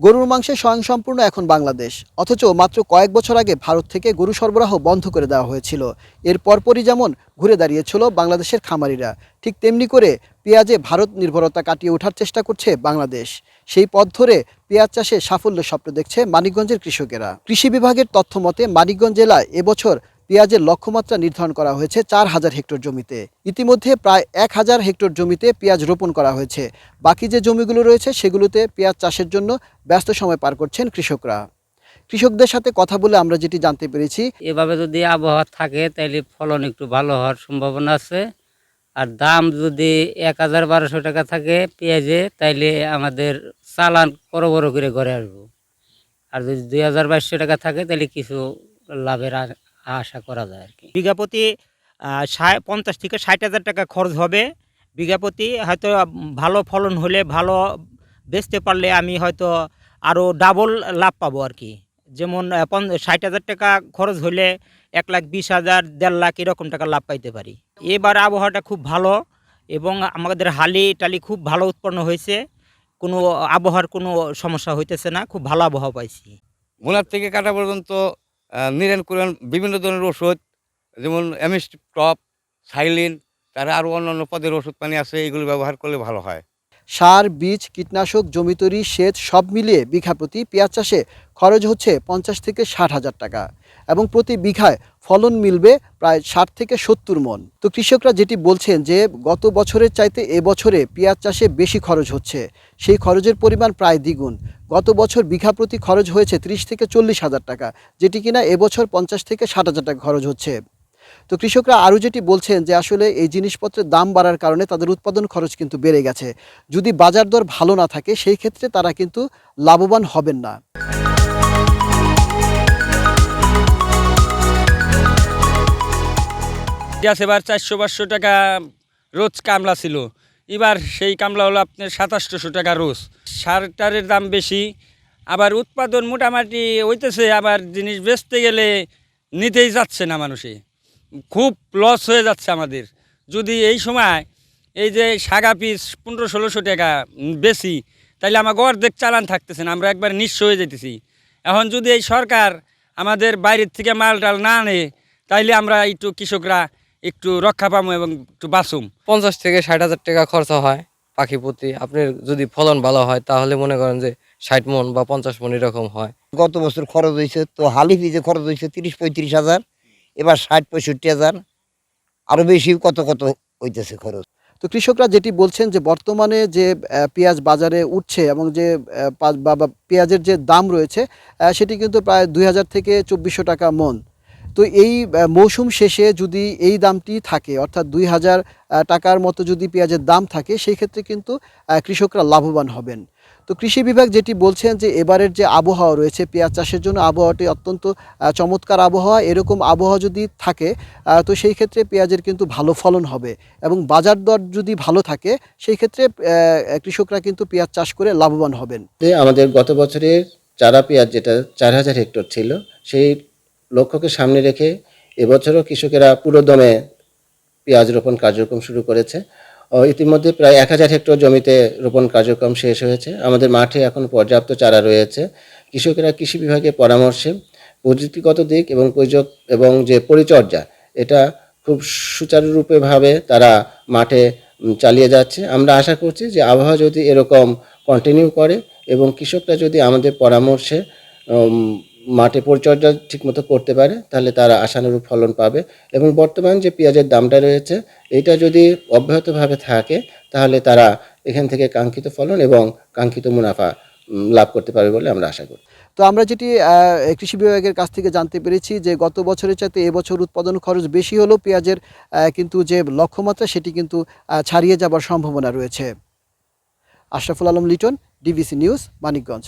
গরুর মাংসে স্বয়ংসম্পূর্ণ এখন বাংলাদেশ। অথচ মাত্র কয়েক বছর আগে ভারত থেকে গরু সরবরাহ বন্ধ করে দেওয়া হয়েছিল। এর পরপরই যেমন ঘুরে দাঁড়িয়েছিল বাংলাদেশের খামারিরা, ঠিক তেমনি করে পেঁয়াজে ভারত নির্ভরতা কাটিয়ে ওঠার চেষ্টা করছে বাংলাদেশ। সেই পথ ধরে পেঁয়াজ চাষে সাফল্য স্বপ্ন দেখছে মানিকগঞ্জের কৃষকেরা। কৃষি বিভাগের তথ্য মতে মানিকগঞ্জ জেলায় এবছর পেঁয়াজের লক্ষ্যমাত্রা নির্ধারণ করা হয়েছে চার হাজার হেক্টর জমিতে। ইতিমধ্যে প্রায় এক হাজার হেক্টর জমিতে পেঁয়াজ রোপণ করা হয়েছে। বাকি যে জমিগুলো রয়েছে সেগুলোতে পেঁয়াজ চাষের জন্য ব্যস্ত সময় পার করছেন কৃষকরা। কৃষকদের সাথে কথা বলে আমরা যেটি জানতে পেরেছি, এভাবে যদি আবহাওয়া থাকে তাহলে ফলন একটু ভালো হওয়ার সম্ভাবনা আছে। আর দাম যদি এক হাজার বারোশো টাকা থাকে পেঁয়াজে, তাইলে আমাদের চালান বড় বড় করে ঘরে আসব। আর যদি দুই হাজার বাইশশো টাকা থাকে তাহলে কিছু লাভের আশা করা যায় আর কি। বিঘা প্রতি আহ, ষাট পঞ্চাশ থেকে ষাট হাজার টাকা খরচ হবে। বিঘা প্রতি হয়তো ভালো ফলন হলে ভালো বেচতে পারলে আমি হয়তো আরও ডাবল লাভ পাবো আর কি। যেমন ষাট হাজার টাকা খরচ হলে এক লাখ বিশ হাজার দেড় লাখ এরকম টাকা লাভ পাইতে পারি। এবার আবহাওয়াটা খুব ভালো এবং আমাদের হালি টালি খুব ভালো উৎপন্ন হয়েছে। কোনো আবহাওয়ার কোনো সমস্যা হইতেছে না খুব ভালো আবহাওয়া পাইছি। গোনার থেকে কাটা পর্যন্ত আহ, নিরেন কুরেন বিভিন্ন ধরনের ওষুধ যেমন এমএসটি টপ সাইলিন তারা আরও অন্যান্য পদের ওষুধ পানি আছে এগুলো ব্যবহার করলে ভালো হয়। সার বীজ কীটনাশক জমি তৈরি সেচ সব মিলিয়ে বিঘা প্রতি পেঁয়াজ চাষে খরচ হচ্ছে পঞ্চাশ থেকে ষাট হাজার টাকা এবং প্রতি বিঘায় ফলন মিলবে প্রায় ষাট থেকে সত্তর মন। তো কৃষকরা যেটি বলছেন যে গত বছরের চাইতে এবছরে পেঁয়াজ চাষে বেশি খরচ হচ্ছে। সেই খরচের পরিমাণ প্রায় দ্বিগুণ। গত বছর বিঘা প্রতি খরচ হয়েছে ত্রিশ থেকে চল্লিশ হাজার টাকা, যেটি কিনা এবছর পঞ্চাশ থেকে ষাট হাজার টাকা খরচ হচ্ছে। তো কৃষকরা আরও যেটি বলছেন যে আসলে এই জিনিসপত্রের দাম বাড়ার কারণে তাদের উৎপাদন খরচ কিন্তু বেড়ে গেছে। যদি বাজার দর ভালো না থাকে, সেই ক্ষেত্রে তারা কিন্তু লাভবান হবেন না। গ্যাস এবার চারশো পাঁচশো টাকা রোজ কামলা ছিল। এবার সেই কামলা হলো আপনার সাতাশশো টাকা রোজ। সার টারের দাম বেশি, আবার উৎপাদন মোটামুটি হইতেছে, আবার জিনিস বেচতে গেলে নিতেই যাচ্ছে না মানুষে। খুব লস হয়ে যাচ্ছে আমাদের। যদি এই সময় এই যে সাগা পিস পনেরো ষোলোশো টাকা বেশি তাহলে আমার অর্ধেক চালান থাকতেছে না, আমরা একবার নিঃস্ব হয়ে যেতেছি এখন যদি এই সরকার আমাদের বাইরের থেকে মাল টাল না আনে, তাইলে আমরা একটু কৃষকরা একটু রক্ষা পাবো এবং একটু বাঁচুম। পঞ্চাশ থেকে ষাট হাজার টাকা খরচা হয় পাখি প্রতি। আপনার যদি ফলন ভালো হয় তাহলে মনে করেন যে ষাট মন বা পঞ্চাশ মন এরকম হয়। গত বছর খরচ হয়েছে তো হালি ফিজে খরচ হয়েছে তিরিশ পঁয়ত্রিশ হাজার এবার ষাট পঁয়ষট্টি হাজার আরও বেশি কত কত হইতেছে খরচ। তো কৃষকরা যেটি বলছেন যে বর্তমানে যে পেঁয়াজ বাজারে উঠছে এবং যে পেঁয়াজের যে দাম রয়েছে সেটি কিন্তু প্রায় দুই হাজার থেকে চব্বিশশো টাকা মন। তো এই মৌসুম শেষে যদি এই দামটি থাকে, অর্থাৎ দুই হাজার টাকার মতো যদি পেঁয়াজের দাম থাকে, সেই ক্ষেত্রে কিন্তু কৃষকরা লাভবান হবেন। তো কৃষি বিভাগ যেটি বলছেন যে, এবারের যে আবহাওয়া রয়েছে, পেঁয়াজ চাষের জন্য আবহাওয়াটি অত্যন্ত চমৎকার আবহাওয়া। এরকম আবহাওয়া যদি থাকে তো সেই ক্ষেত্রে পেঁয়াজের কিন্তু ভালো ফলন হবে এবং বাজার দর যদি ভালো থাকে, সেই ক্ষেত্রে কৃষকরা কিন্তু পেঁয়াজ চাষ করে লাভবান হবেন। আমাদের গত বছরের চারা পেঁয়াজ যেটা চার হাজার হেক্টর ছিল, সেই লক্ষ্যকে সামনে রেখে এবছরও কৃষকেরা পুরোদমে পেঁয়াজ রোপণ কার্যক্রম শুরু করেছে। ইতিমধ্যে প্রায় এক হাজার হেক্টর জমিতে রোপণ কার্যক্রম শেষ হয়েছে। আমাদের মাঠে এখন পর্যাপ্ত চারা রয়েছে। কৃষকেরা কৃষি বিভাগের পরামর্শে প্রযুক্তিগত দিক এবং প্রয়োজক এবং যে পরিচর্যা, এটা খুব সুচারুরূপেভাবে তারা মাঠে চালিয়ে যাচ্ছে। আমরা আশা করছি যে আবহাওয়া যদি এরকম কন্টিনিউ করে এবং কৃষকরা যদি আমাদের পরামর্শে মাঠে পরিচর্যা ঠিকমতো করতে পারে, তাহলে তারা আশানুরূপ ফলন পাবে। এবং বর্তমান যে পেঁয়াজের দামটা রয়েছে, এটা যদি অব্যাহতভাবে থাকে, তাহলে তারা এখান থেকে কাঙ্ক্ষিত ফলন এবং কাঙ্ক্ষিত মুনাফা লাভ করতে পারবে বলে আমরা আশা করি। তো আমরা যেটি কৃষি বিভাগের কাছ থেকে জানতে পেরেছি যে গত বছরের চাইতে এবছর উৎপাদন খরচ বেশি হলেও পেঁয়াজের কিন্তু যে লক্ষ্যমাত্রা সেটি কিন্তু ছাড়িয়ে যাবার সম্ভাবনা রয়েছে। Ashraful Alam Liton, DBC news, Manikganj.